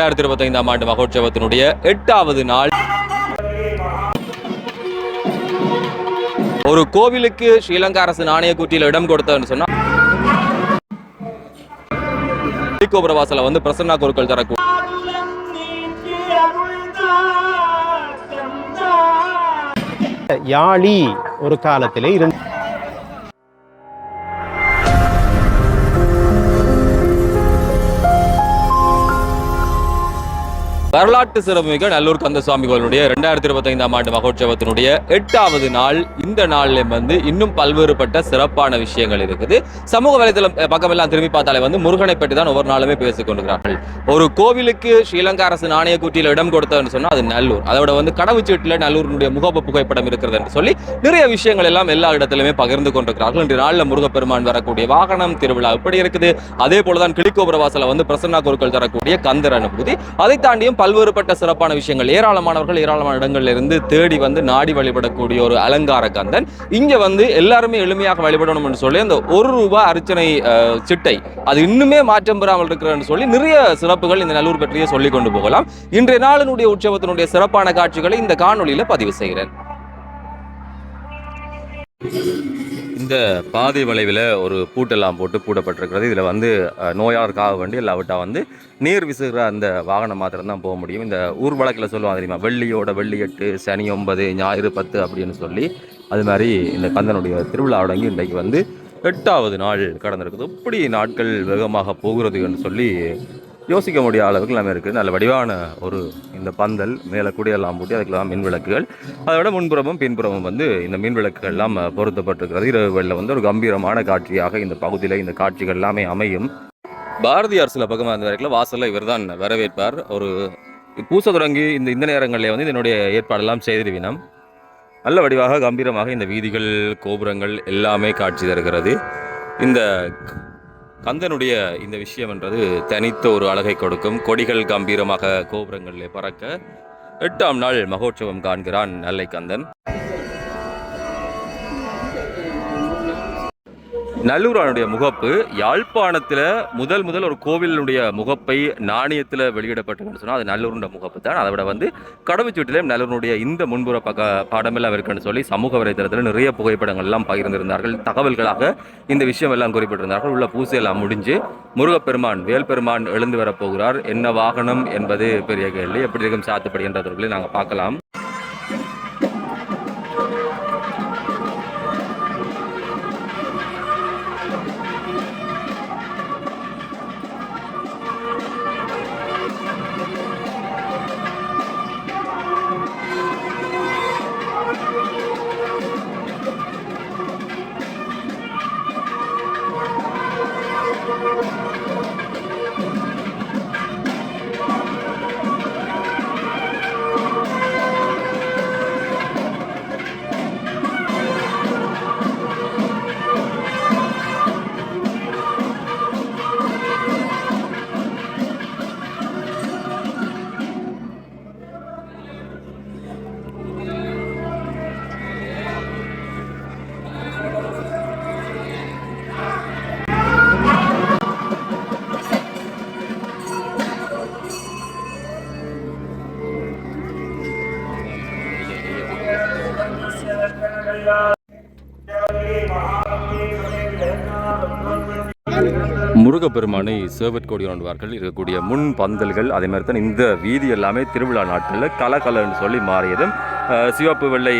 ரெண்டாயிரத்தி இருபத்தைந்தாம் ஆண்டு மகோற்சவத்தினுடைய எட்டாவது நாள். ஒரு கோவிலுக்கு ஸ்ரீலங்கா அரசு நாணய கூட்டியில் இடம் கொடுத்ததுன்னு சொன்னா கோபுரவாசல வந்து பிரசன்னா குருக்கள் தரக்கூடிய யாழி ஒரு காலத்திலே இருந்து வரலாற்று சிறப்புமிக்க நல்லூர் கந்தசுவாமி கோவிலுடைய ரெண்டாயிரத்தி இருபத்தைந்தாம் ஆண்டு மகோற்சவத்தினுடைய எட்டாவது நாள். இந்த நாள்ல வந்து இன்னும் பல்வேறுபட்ட சிறப்பான விஷயங்கள் இருக்குது. சமூக வலைதளம் பக்கமெல்லாம் திரும்பி பார்த்தாலே வந்து முருகனை பற்றி தான் ஒவ்வொரு நாளுமே பேசிக் கொண்டிருக்கிறார்கள். ஒரு கோவிலுக்கு ஸ்ரீலங்கா அரசு நாணய கூட்டியில் இடம் கொடுத்ததுன்னு சொன்னா அது நல்லூர். அதோட வந்து கடவுச்சீட்டில் நல்லூரினுடைய முகப்பு புகைப்படம் இருக்கிறது என்று சொல்லி நிறைய விஷயங்கள் எல்லாம் எல்லா இடத்திலுமே பகிர்ந்து கொண்டிருக்கிறார்கள். இன்று நாளில் முருகப்பெருமான் வரக்கூடிய வாகனம் திருவிழா இப்படி இருக்குது. அதே போலதான் கிளிக்கோபுர வாசல வந்து பிரசன்னா குருக்கள் தரக்கூடிய கந்தர் அனுபூதி. அதை தாண்டியும் பல்வேறுபட்ட சிறப்பான விஷயங்கள். ஏராளமானவர்கள் ஏராளமான இடங்கள்ல இருந்து தேடி வந்து நாடி வழிபடக்கூடிய ஒரு அலங்கார கந்தன். இங்க வந்து எல்லாருமே எளிமையாக வழிபடணும்னு சொல்லி அந்த ஒரு ரூபாய் அர்ச்சனை சிட்டை அது இன்னுமே மாற்றம் பெறாமல் இருக்கிறன்னு சொல்லி நிறைய சிறப்புகள் இந்த நல்லூர் பற்றியே சொல்லி கொண்டு போகலாம். இன்றைய நாளினுடைய உற்சவத்தினுடைய சிறப்பான காட்சிகளை இந்த காணொலியில் பதிவு செய்கிறேன். இந்த பாதை வளைவில் ஒரு பூட்டெல்லாம் போட்டு பூட்டப்பட்டிருக்கிறது. இதில் வந்து நோயாளருக்காக வேண்டி இல்லாவிட்டா வந்து நீர் விசுகிற அந்த வாகனம் மாத்திரம் தான் போக முடியும். இந்த ஊர் வழக்கில் சொல்லுவாங்க தெரியுமா? வெள்ளியோட வெள்ளி எட்டு சனி ஒன்பது ஞாயிறு பத்து அப்படின்னு சொல்லி. அது மாதிரி இந்த கந்தனுடைய திருவிழா அடங்கி இன்றைக்கு வந்து எட்டாவது நாள் கடந்திருக்குது. இப்படி நாட்கள் வேகமாக போகிறது என்று சொல்லி யோசிக்க முடியாத அளவுக்கு எல்லாமே இருக்குது. நல்ல வடிவான ஒரு இந்த பந்தல் மேலே கூடியெல்லாம் போட்டு அதுக்கெல்லாம் மின் விளக்குகள். அதோட முன்புறமும் பின்புறமும் வந்து இந்த மின் விளக்குகள் எல்லாம் பொருத்தப்பட்டிருக்கிறது. இரவு வேளையில வந்து ஒரு கம்பீரமான காட்சியாக இந்த பகுதியில் இந்த காட்சிகள் எல்லாமே அமையும். பாரதியார் சில பக்கமாக இருந்த வரைக்கும் வாசலில் இவர் தான் வரவேற்பார். ஒரு பூச தொடங்கி இந்த இந்த நேரங்களில் வந்து இதனுடைய ஏற்பாடெல்லாம் செய்திருவினம் நல்ல வடிவாக கம்பீரமாக இந்த வீதிகள் கோபுரங்கள் எல்லாமே காட்சி தருகிறது. இந்த கந்தனுடைய இந்த விஷயம் என்றது தனித்த ஒரு அழகை கொடுக்கும். கொடிகள் கம்பீரமாக கோபுரங்களிலே பறக்க எட்டாம் நாள் மகோற்சவம் காண்கிறான் நல்லை கந்தன். நல்லூரானுடைய முகப்பு யாழ்ப்பாணத்தில் முதல் முதல் ஒரு கோவிலுடைய முகப்பை நாணயத்தில் வெளியிடப்பட்டதுன்னு சொன்னால் அது நல்லூருடைய முகப்பு தான். அதை விட வந்து கடவுச்சீட்டிலையும் நல்லூருடைய இந்த முன்புற பக்க பாடமெல்லாம் இருக்குன்னு சொல்லி சமூக வலைதளத்தில் நிறைய புகைப்படங்கள் எல்லாம் பகிர்ந்திருந்தார்கள். தகவல்களாக இந்த விஷயம் எல்லாம் குறிப்பிட்டிருந்தார்கள். உள்ள பூசையெல்லாம் முடிஞ்சு முருகப்பெருமான் வேல்பெருமான் எழுந்து வரப்போகிறார். என்ன வாகனம் என்பது பெரிய கேள்வி. எப்படி இருக்கும் சாத்துப்படி என்றவர்களை நாங்கள் பார்க்கலாம். முருகப்பெருமானை சேவட் கொடி கொண்டுவார்கள் இருக்கக்கூடிய முன் பந்தல்கள் அதே மாதிரி தான் இந்த வீதி எல்லாமே திருவிழா நாட்களில் கலகலன்னு சொல்லி மாறியதும் சிவப்பு வெள்ளை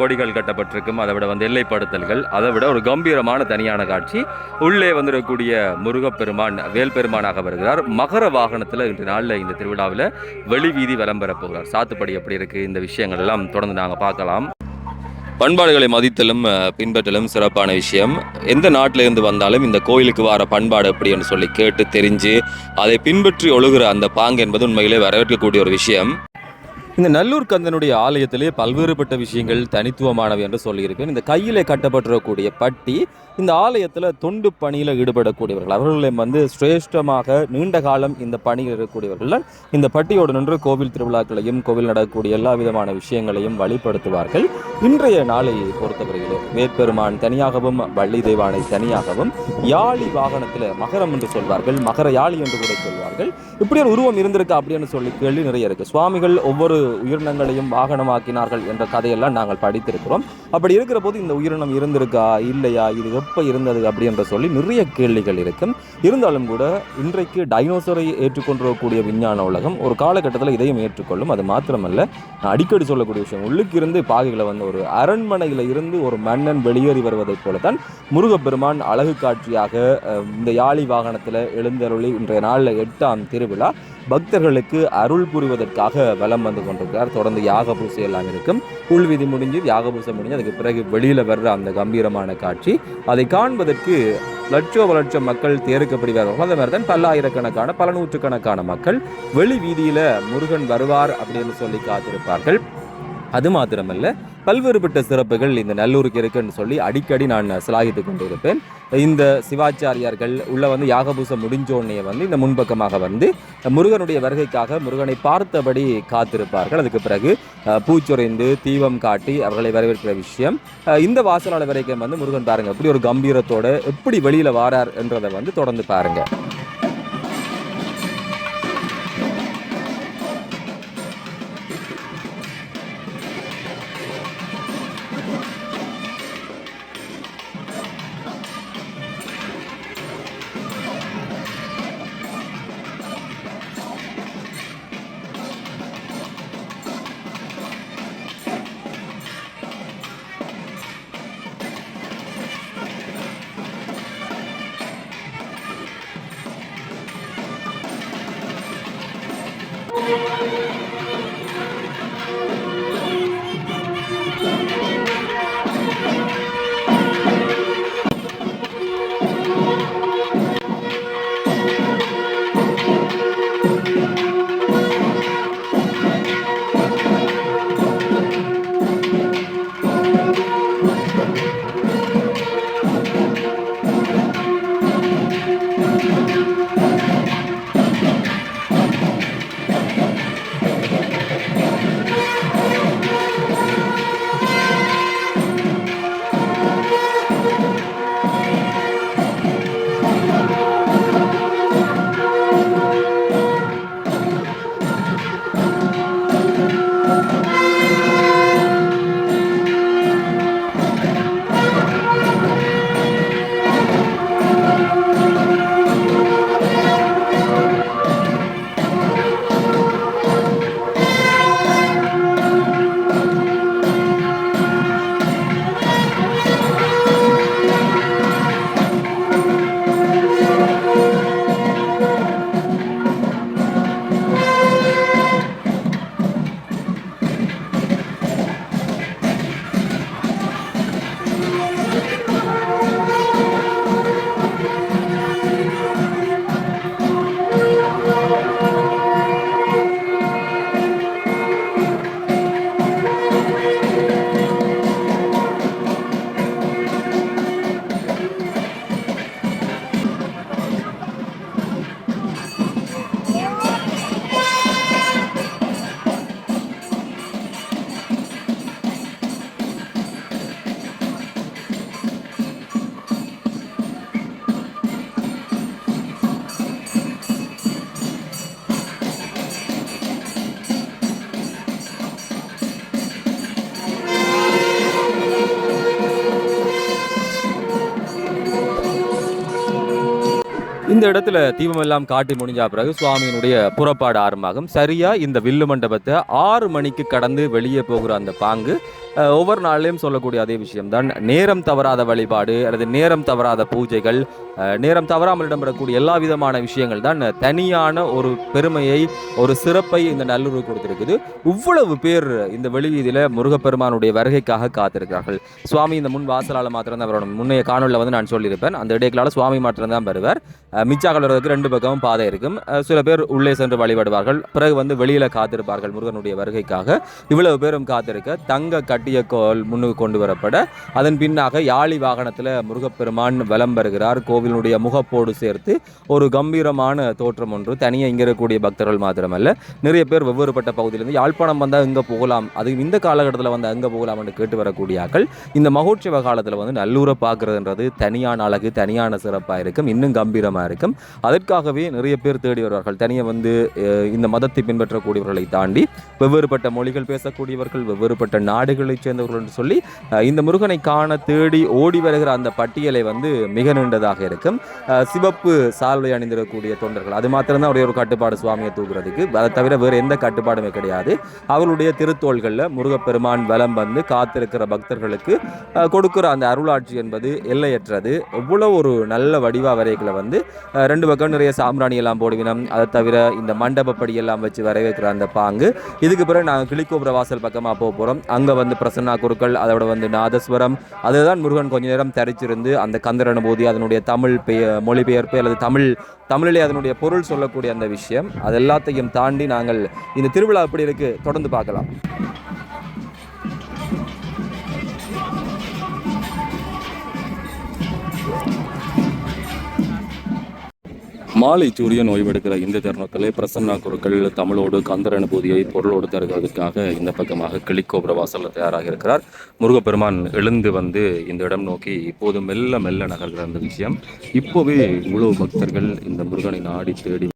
கொடிகள் கட்டப்பட்டிருக்கும் அதை விட வந்து எல்லைப்படுத்தல்கள் அதை விட ஒரு கம்பீரமான தனியான காட்சி. உள்ளே வந்திருக்கக்கூடிய முருகப்பெருமான் வேல்பெருமானாக வருகிறார். மகர வாகனத்தில் இன்று நாளில் இந்த திருவிழாவில் வெளி வீதி விளம்பரப் போகிறார். சாத்துப்படி எப்படி இருக்குது இந்த விஷயங்கள் எல்லாம் தொடர்ந்து நாங்கள் பார்க்கலாம். பண்பாடுகளை மதித்தலும் பின்பற்றலும் சிறப்பான விஷயம். எந்த நாட்டிலிருந்து வந்தாலும் இந்த கோயிலுக்கு வர பண்பாடு எப்படின்னு சொல்லி கேட்டு தெரிஞ்சு அதை பின்பற்றி ஒழுகுற அந்த பாங்கு என்பது உண்மையிலே வரவேற்கக்கூடிய ஒரு விஷயம். இந்த நல்லூர் கந்தனுடைய ஆலயத்திலே பல்வேறுபட்ட விஷயங்கள் தனித்துவமானவை என்று சொல்லியிருப்பேன் இந்த கையிலே கட்டப்பட்டிருக்கக்கூடிய பட்டி இந்த ஆலயத்தில் தொண்டு பணியில் ஈடுபடக்கூடியவர்கள். அவர்களை வந்து சிரேஷ்டமாக நீண்ட காலம் இந்த பணியில் இருக்கக்கூடியவர்கள். இந்த பட்டியோடு நின்று கோவில் திருவிழாக்களையும் கோவில் நடக்கக்கூடிய எல்லா விதமான விஷயங்களையும் வழிபடுத்துவார்கள். இன்றைய நாளை பொறுத்தவரையிலே வேற்பெருமான் தனியாகவும் வள்ளி தெய்வானை தனியாகவும் யாழி வாகனத்தில் மகரம் என்று சொல்வார்கள். மகர யாழி என்று கூட சொல்வார்கள். இப்படி ஒரு உருவம் இருந்திருக்கு அப்படின்னு சொல்லி கேள்வி நிறைய இருக்கு. சுவாமிகள் ஒவ்வொரு உயிரினங்களையும் வாகனமாக்கினார்கள் என்ற கதையெல்லாம் நாங்கள் படித்திருக்கிறோம். அப்படி இருக்கிற போது இந்த உயிரினம் இருந்திருக்கா? இல்லையா? இது எப்போ இருந்தது அப்படின்ற சொல்லி நிறைய கேள்விகள் இருக்கும். இருந்தாலும் கூட இன்றைக்கு டைனோசரை ஏற்றுக்கொண்டிருக்கக்கூடிய விஞ்ஞான உலகம் ஒரு காலகட்டத்தில் இதையும் ஏற்றுக்கொள்ளும். அது மாத்திரமல்ல நான் அடிக்கடி சொல்லக்கூடிய விஷயம் உள்ளுக்கு இருந்து பாகைகளை வந்து ஒரு அரண்மனையில் இருந்து ஒரு மன்னன் வெளியேறி வருவதைப் போலத்தான் முருகப்பெருமான் அழகு காட்சியாக இந்த யாழி வாகனத்தில் எழுந்தருளி இன்றைய நாளில் எட்டாம் திருவிழா பக்தர்களுக்கு அருள் புரிவதற்காக வலம் வந்து கொண்டிருக்கிறார். தொடர்ந்து யாக பூசை எல்லாம் இருக்கும். உள்விதி முடிஞ்சு யாக பூசை முடிஞ்சு அதுக்கு பிறகு வெளியில் வர்ற அந்த கம்பீரமான காட்சி அதை காண்பதற்கு லட்சோப லட்சம் மக்கள் தேர்க்கப்படுவார்கள் அதே மாதிரி தான் பல்லாயிரக்கணக்கான பல நூற்றுக்கணக்கான மக்கள் வெளி வீதியில முருகன் வருவார் அப்படின்னு சொல்லி காத்திருப்பார்கள். அது மாத்திரமல்ல பல்வேறுபட்ட சிறப்புகள் இந்த நல்லூருக்கு இருக்குன்னு சொல்லி அடிக்கடி நான் சிலாகித்து கொண்டிருப்பேன். இந்த சிவாச்சாரியார்கள் உள்ள வந்து யாகபூசம் முடிஞ்சோடனே வந்து இந்த முன்பக்கமாக வந்து முருகனுடைய வருகைக்காக முருகனை பார்த்தபடி காத்திருப்பார்கள். அதுக்கு பிறகு பூச்சுரைந்து தீபம் காட்டி அவர்களை வரவேற்கிற விஷயம். இந்த வாசலாளர் வரைக்கும் வந்து முருகன் பாருங்க எப்படி ஒரு கம்பீரத்தோட எப்படி வெளியில் வாரார் என்றதை வந்து தொடர்ந்து பாருங்கள் இந்த இடத்துல தீபமெல்லாம் காட்டி முடிஞ்ச பிறகு சுவாமியினுடைய புறப்பாடு ஆரம்பமாகும் சரியா இந்த வில்லு மண்டபத்தை ஆறு மணிக்கு கடந்து வெளியே போகிற அந்த பாங்கு ஒவ்வொரு நாள்லையும் சொல்லக்கூடிய அதே விஷயம்தான். நேரம் தவறாத வழிபாடு அல்லது நேரம் தவறாத பூஜைகள் நேரம் தவறாமல் இடம்பெறக்கூடிய எல்லா விதமான விஷயங்கள் தான் தனியான ஒரு பெருமையை ஒரு சிறப்பை இந்த நல்லுறவு கொடுத்திருக்குது. இவ்வளவு பேர் இந்த வெளிவீதியில முருகப்பெருமானுடைய வருகைக்காக காத்திருக்கிறார்கள். சுவாமி இந்த முன் வாசலால் மாத்திரம் தான் வரணும் முன்னைய காணொலியில் வந்து நான் சொல்லியிருப்பேன். அந்த இடைக்கலால சுவாமி மாத்திரம் தான் வருவார் மிச்சாக்கள் வர்றதுக்கு ரெண்டு பக்கமும் பாதை இருக்கும். சில பேர் உள்ளே சென்று வழிபடுவார்கள். பிறகு வந்து வெளியில் காத்திருப்பார்கள் முருகனுடைய வருகைக்காக. இவ்வளவு பேரும் காத்திருக்க தங்க கட்டிய கோல் முன்னுக்கு கொண்டு வரப்பட அதன் பின்னாக யாழி வாகனத்தில் முருகப்பெருமான் வலம் வருகிறார். கோவிலுடைய முகப்போடு சேர்த்து ஒரு கம்பீரமான தோற்றம் ஒன்று. தனியாக இங்கே இருக்கக்கூடிய பக்தர்கள் மாத்திரமல்ல. நிறைய பேர் வெவ்வேறுபட்ட பகுதியிலிருந்து யாழ்ப்பாணம் வந்தால் இங்கே போகலாம் அது இந்த காலகட்டத்தில் வந்து எங்கே போகலாம் என்று கேட்டு வரக்கூடிய ஆக்கள். இந்த மகோற்சவ காலத்தில் வந்து நல்லூரை பார்க்குறதுன்றது தனியான அழகு தனியான சிறப்பாக இருக்கும். இன்னும் கம்பீரமாக இருக்கும். அதற்காகவே நிறைய பேர் தேடி வருவார்கள். தனியாக வந்து இந்த மதத்தை பின்பற்றக்கூடியவர்களை தாண்டி வெவ்வேறுபட்ட மொழிகள் பேசக்கூடியவர்கள் வெவ்வேறுபட்ட நாடுகளைச் சேர்ந்தவர்கள் என்று சொல்லி இந்த முருகனை காண தேடி ஓடி வருகிற அந்த பட்டியலை வந்து மிக நீண்டதாக இருக்கும். சிவப்பு சால்வை அணிந்திருக்கக்கூடிய தொண்டர்கள். அது மாத்திரம்தான் அவருடைய ஒரு கட்டுப்பாடு சுவாமியை தூக்குறதுக்கு. அதை தவிர வேறு எந்த கட்டுப்பாடுமே கிடையாது. அவருடைய திருத்தோள்களில் முருகப்பெருமான் வலம் வந்து காத்திருக்கிற பக்தர்களுக்கு கொடுக்கிற அந்த அருளாட்சி என்பது எல்லையற்றது. எவ்வளோ ஒரு நல்ல வடிவா வரைகளை வந்து ரெண்டு பக்கம் நிறைய சாம்பிராணி எல்லாம் போடுவினோம். அதை தவிர இந்த மண்டபப்படி எல்லாம் வச்சு வரவேற்கிற அந்த பாங்கு. இதுக்கு பிறகு நாங்கள் கிளிக்கோபுர வாசல் பக்கமாக போக போகிறோம் அங்கே வந்து பிரசன்னா குருக்கள் அதோட வந்து நாதஸ்வரம் அதுதான் முருகன் கொஞ்ச நேரம் தரிச்சிருந்து அந்த கந்தர் அனுபூதி அதனுடைய தமிழ் பெய மொழிபெயர்ப்பு அல்லது தமிழ் தமிழிலே அதனுடைய பொருள் சொல்லக்கூடிய அந்த விஷயம். அது எல்லாத்தையும் தாண்டி நாங்கள் இந்த திருவிழா எப்படி இருக்குது தொடர்ந்து பார்க்கலாம். மாலை சூரியன் ஓய்வெடுக்கிற இந்த தருணத்திலே பிரசன்னா குருக்கள் தமிழோடு கந்தர் அனுபூதியை பொருளோடு தருகிறதுக்காக இந்த பக்கமாக கிளிக்கோபுர வாசலில் தயாராக இருக்கிறார் முருகப்பெருமான் எழுந்து வந்து இந்த இடம் நோக்கி இப்போது மெல்ல மெல்ல நகர்கிற அந்த விஷயம். இப்போவே முழு பக்தர்கள் இந்த முருகனை நாடி தேடி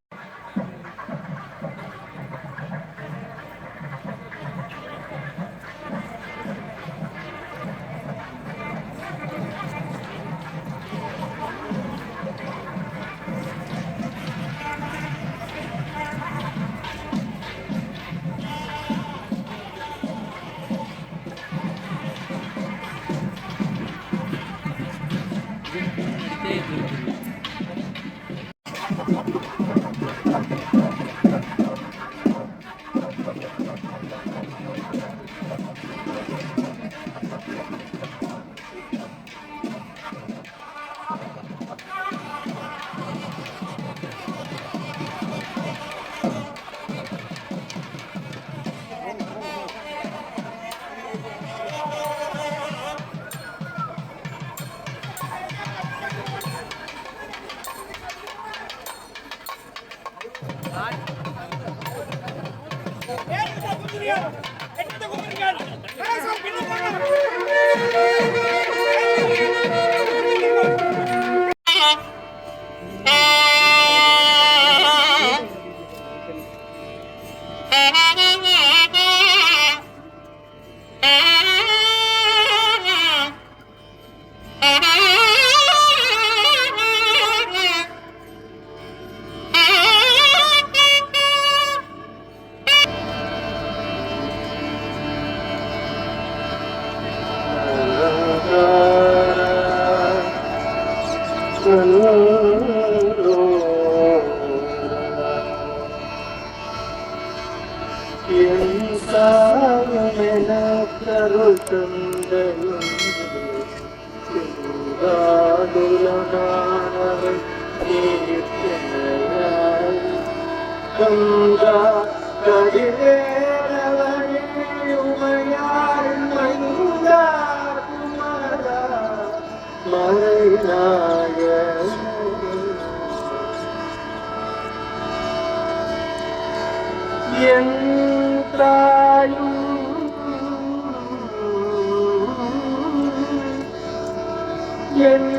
என்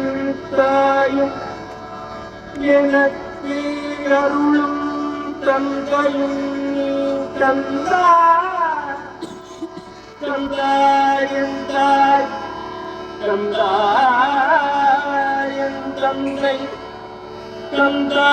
தாயும் எனக்கு அருளும் தந்தையும் நீ தந்தா தந்தாயன் தாய் தந்தாயன் தந்தை. தந்தா தந்தா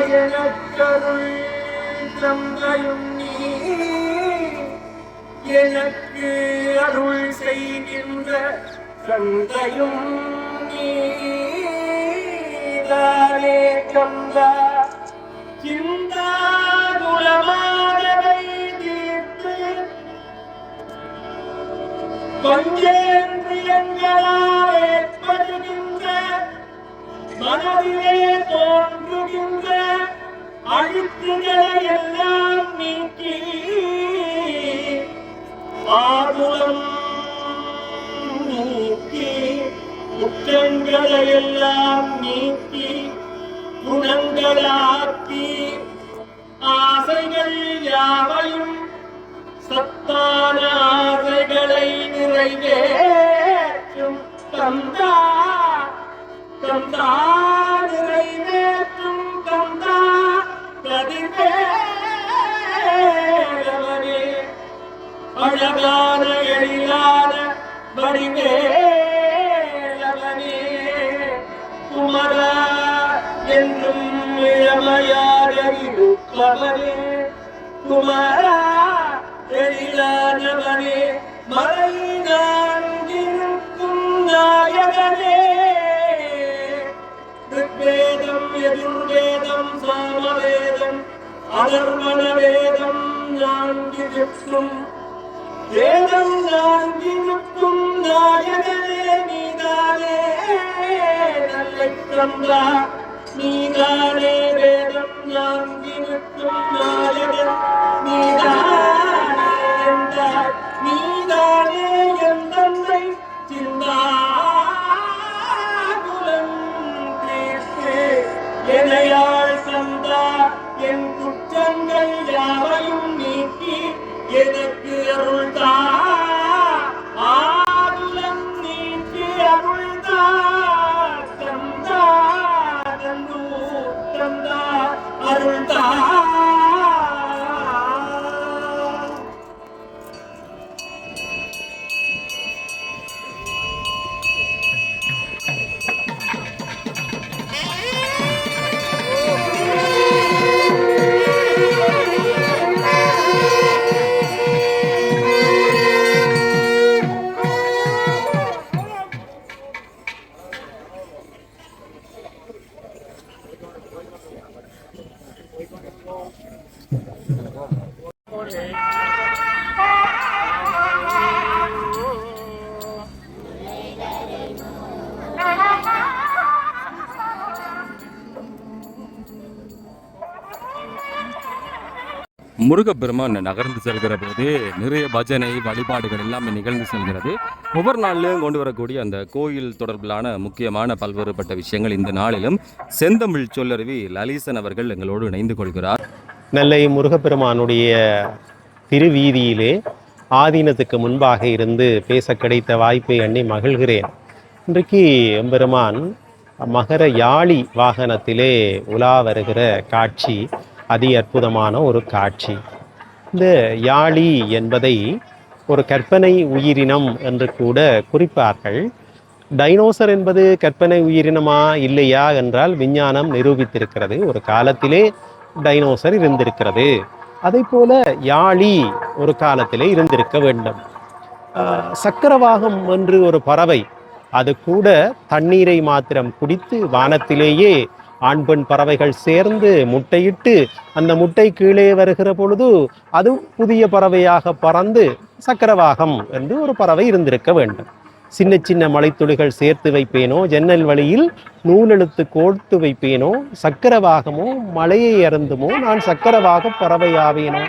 தந்தாயனக்கருள் தந்தையும் எனக்கு அருள் செய்கின்ற தந்தையும் நீதானே கந்தா சிந்தா குலமானவை தீர்த்து மனதிலே தோன்றுகின்ற அழுத்துகளை எல்லாம் நீக்கி ஆர்வம் நீக்கி குற்றங்களை எல்லாம் நீக்கி குணங்களாக்கி ஆசைகள் யாவையும் சத்தான ஆசைகளை நிறைவேற்றும் தந்தார். தந்தா நிறைவேற்றும் தந்தா கதிர்வேலவனே அழகான எழிலான வடிவேலவனே குமரா என்றும் இளமையாக இருப்பவனே குமரா അലർമണവേദം ഞാൻ വേദം ഞാൻ വിധിക്കും നായകനെ നീതാനേ നല്ലക്കം നീതാനേ വേദം ഞാൻ വിധിക്കും നായകൻ നീതാനേ നീതാനേ யாவையும் நீக்கி எனக்கு அருள் தான் முருகப்பெருமான் நகர்ந்து செல்கிற போது நிறைய பஜனை வழிபாடுகள் எல்லாமே நிகழ்ந்து செல்கிறது. ஒவ்வொரு நாளிலும் கொண்டு வரக்கூடிய அந்த கோயில் தொடர்பிலான முக்கியமான பல்வேறுபட்ட விஷயங்கள் இந்த நாளிலும் செந்தமிழ் சொல்லருவி லலிசன் அவர்கள் எங்களோடு இணைந்து கொள்கிறார். நெல்லை முருகப்பெருமானுடைய திருவீதியிலே ஆதீனத்துக்கு முன்பாக இருந்து பேச கிடைத்த வாய்ப்பை எண்ணி மகிழ்கிறேன். இன்றைக்கு எம்பெருமான் மகர யாழி வாகனத்திலே உலா வருகிற காட்சி அதி அற்புதமான ஒரு காட்சி. இந்த யாழி என்பதை ஒரு கற்பனை உயிரினம் என்று கூட குறிப்பார்கள். டைனோசர் என்பது கற்பனை உயிரினமா இல்லையா என்றால் விஞ்ஞானம் நிரூபித்திருக்கிறது. ஒரு காலத்திலே டைனோசர் இருந்திருக்கிறது. அதை போல யாழி ஒரு காலத்திலே இருந்திருக்க வேண்டும். சக்கரவாகம் என்று ஒரு பறவை அது கூட தண்ணீரை மாத்திரம் குடித்து வானத்திலேயே ஆண் பெண் பறவைகள் சேர்ந்து முட்டையிட்டு அந்த முட்டை கீழே வருகிற பொழுது அது புதிய பறவையாக பறந்து சக்கரவாகம் என்று ஒரு பறவை இருந்திருக்க வேண்டும். சின்ன சின்ன மலைத்துளிகள் சேர்த்து வைப்பேனோ ஜன்னல் வழியில் நூலெழுத்து கோர்த்து வைப்பேனோ சக்கரவாகமோ மலையை அருந்துமோ நான் சக்கரவாக பறவையாவேனோ?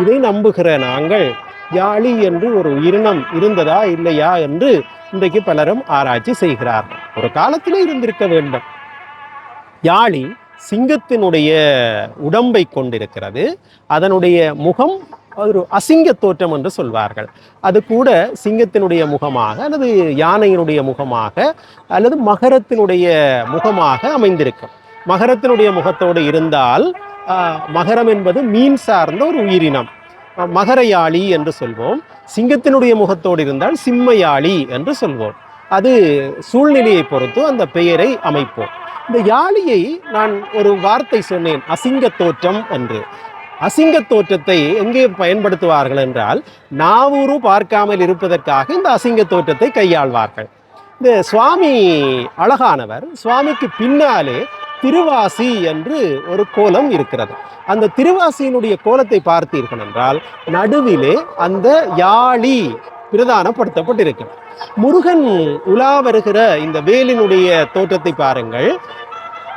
இதை நம்புகிற நாங்கள் யாழி என்று ஒரு உயிரினம் இருந்ததா இல்லையா என்று இன்றைக்கு பலரும் ஆராய்ச்சி செய்கிறார்கள். ஒரு காலத்திலே இருந்திருக்க வேண்டும். யாழி சிங்கத்தினுடைய உடம்பை கொண்டிருக்கிறது. அதனுடைய முகம் ஒரு அசிங்க தோற்றம் என்று சொல்வார்கள். அது கூட சிங்கத்தினுடைய முகமாக அல்லது யானையினுடைய முகமாக அல்லது மகரத்தினுடைய முகமாக அமைந்திருக்கும். மகரத்தினுடைய முகத்தோடு இருந்தால் மகரம் என்பது மீன் சார்ந்த ஒரு உயிரினம். மகரயாளி என்று சொல்வோம். சிங்கத்தினுடைய முகத்தோடு இருந்தால் சிம்மயாழி என்று சொல்வோம். அது சூழ்நிலையை பொறுத்து அந்த பெயரை அமைப்போம். இந்த யாழியை நான் ஒரு வார்த்தை சொன்னேன் அசிங்க தோற்றம் என்று. அசிங்க தோற்றத்தை எங்கே பயன்படுத்துவார்கள் என்றால் நாவூறு பார்க்காமல் இருப்பதற்காக இந்த அசிங்க தோற்றத்தை கையாள்வார்கள். இந்த சுவாமி அழகானவர் சுவாமிக்கு பின்னாலே திருவாசி என்று ஒரு கோலம் இருக்கிறது. அந்த திருவாசியினுடைய கோலத்தை பார்த்தீர்கள் என்றால் நடுவிலே அந்த யாழி பிரதானப்படுத்தப்பட்டிருக்கிறது. முருகன் உலா வருகிற இந்த வேலினுடைய தோற்றத்தை பாருங்கள்.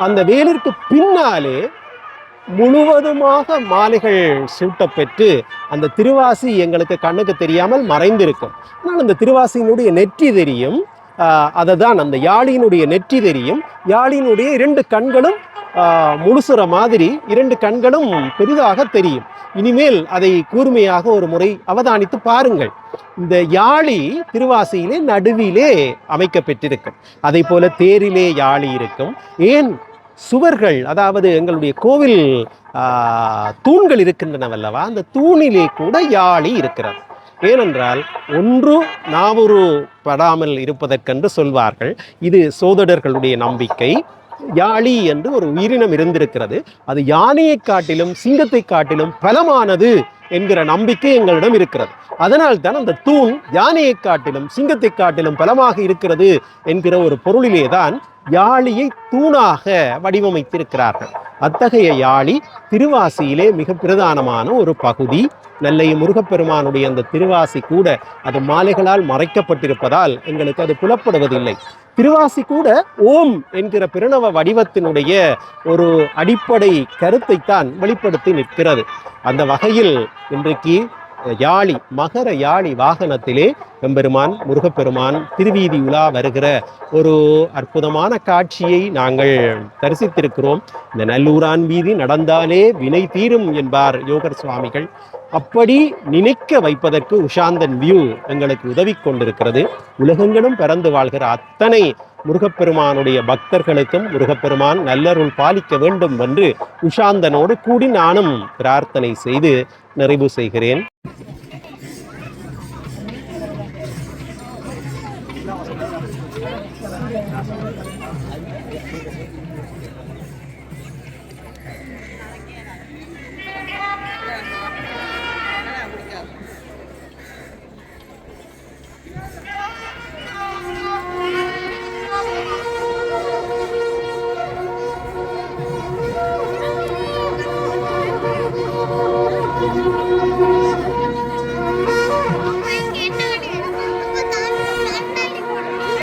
அந்த வேலிற்கு பின்னாலே முழுவதுமாக மாலைகள் சூட்டப்பெற்று அந்த திருவாசி எங்களுக்கு கண்ணுக்கு தெரியாமல் மறைந்திருக்கும். ஆனால் அந்த திருவாசியினுடைய நெற்றி தெரியும். அதை தான் அந்த யாழியினுடைய நெற்றி தெரியும். யாழியினுடைய இரண்டு கண்களும் முழுசுற மாதிரி இரண்டு கண்களும் பெரிதாக தெரியும். இனிமேல் அதை கூர்மையாக ஒரு முறை அவதானித்து பாருங்கள். இந்த யாழி திருவாசியிலே நடுவிலே அமைக்கப்பட்டிருக்கும் அதை போல தேரிலே யாழி இருக்கும். ஏன்? சுவர்கள் அதாவது எங்களுடைய கோவில் தூண்கள் இருக்கின்றனவல்லவா? அந்த தூணிலே கூட யாழி இருக்கிறது. ஏனென்றால் ஒன்று நாவுரு படாமல் இருப்பதற்கென்று சொல்வார்கள். இது சோதடர்களுடைய நம்பிக்கை. யாழி என்று ஒரு உயிரினம் இருந்திருக்கிறது. அது யானையை காட்டிலும் சிங்கத்தை காட்டிலும் பலமானது என்கிற நம்பிக்கை எங்களிடம் இருக்கிறது. அதனால் தான் அந்த தூண் யானையை காட்டிலும் சிங்கத்தை காட்டிலும் பலமாக இருக்கிறது என்கிற ஒரு பொருளிலே தான் யாழியை தூணாக வடிவமைத்திருக்கிறார்கள். அத்தகைய யாழி திருவாசியிலே மிக பிரதானமான ஒரு பகுதி. நெல்லை முருகப்பெருமானுடைய அந்த திருவாசி கூட அது மாலைகளால் மறைக்கப்பட்டிருப்பதால் எங்களுக்கு அது புலப்படுவதில்லை. திருவாசி கூட ஓம் என்கிற பிரணவ வடிவத்தினுடைய ஒரு அடிப்படை கருத்தைத்தான் வெளிப்படுத்தி நிற்கிறது. அந்த வகையில் இன்றைக்கு யாழி மகர யாழி வாகனத்திலே எம்பெருமான் முருகப்பெருமான் திருவீதி உலா வருகிற ஒரு அற்புதமான காட்சியை நாங்கள் தரிசித்திருக்கிறோம். இந்த நல்லூரான் வீதி நடந்தாலே வினை தீரும் என்பார் யோகர் சுவாமிகள். அப்படி நினைக்க வைப்பதற்கு உஷாந்தன் வியூ எங்களுக்கு உதவி கொண்டிருக்கிறது. உலகங்களும் பிறந்து வாழ்கிற அத்தனை முருகப்பெருமானுடைய பக்தர்களுக்கும் முருகப்பெருமான் நல்லருள் பாலிக்க வேண்டும் என்று உஷாந்தனோடு கூடி நானும் பிரார்த்தனை செய்து நிறைவு செய்கிறேன்.